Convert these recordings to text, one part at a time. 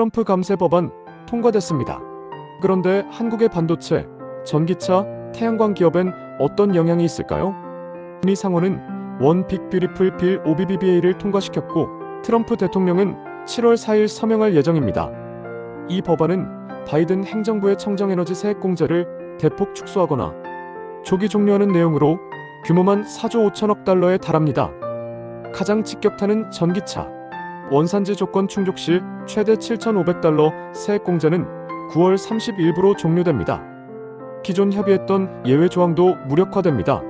트럼프 감세 법안 통과됐습니다. 그런데 한국의 반도체, 전기차, 태양광 기업엔 어떤 영향이 있을까요? 미 상원은 원 빅 뷰리풀 빌 OBBBA를 통과시켰고 트럼프 대통령은 7월 4일 서명할 예정입니다. 이 법안은 바이든 행정부의 청정에너지 세액 공제를 대폭 축소하거나 조기 종료하는 내용으로 규모만 4조 5천억 달러에 달합니다. 가장 직격타는 전기차. 원산지 조건 충족 시 최대 7,500달러 세액 공제는 9월 30일부로 종료됩니다. 기존 협의했던 예외 조항도 무력화됩니다.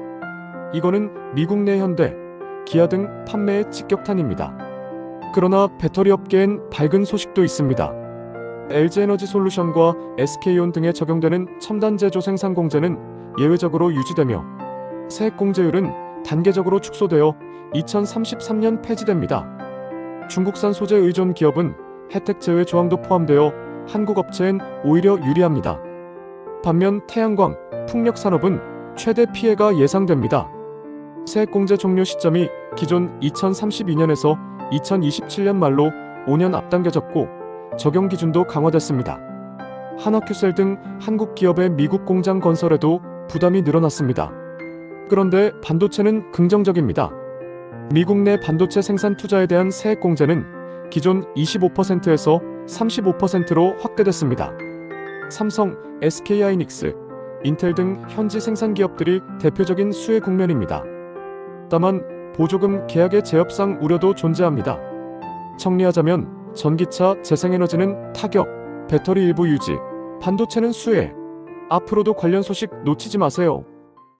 이거는 미국 내 현대, 기아 등 판매의 직격탄입니다. 그러나 배터리 업계엔 밝은 소식도 있습니다. LG에너지 솔루션과 SK온 등에 적용되는 첨단 제조 생산 공제는 예외적으로 유지되며 세액 공제율은 단계적으로 축소되어 2033년 폐지됩니다. 중국산 소재 의존 기업은 혜택 제외 조항도 포함되어 한국 업체엔 오히려 유리합니다. 반면 태양광, 풍력 산업은 최대 피해가 예상됩니다. 세액 공제 종료 시점이 기존 2032년에서 2027년 말로 5년 앞당겨졌고 적용 기준도 강화됐습니다. 한화큐셀 등 한국 기업의 미국 공장 건설에도 부담이 늘어났습니다. 그런데 반도체는 긍정적입니다. 미국 내 반도체 생산 투자에 대한 세액 공제는 기존 25%에서 35%로 확대됐습니다. 삼성, SK하이닉스, 인텔 등 현지 생산 기업들이 대표적인 수혜 국면입니다. 다만 보조금 계약의 제협상 우려도 존재합니다. 정리하자면 전기차, 재생에너지는 타격, 배터리 일부 유지, 반도체는 수혜. 앞으로도 관련 소식 놓치지 마세요.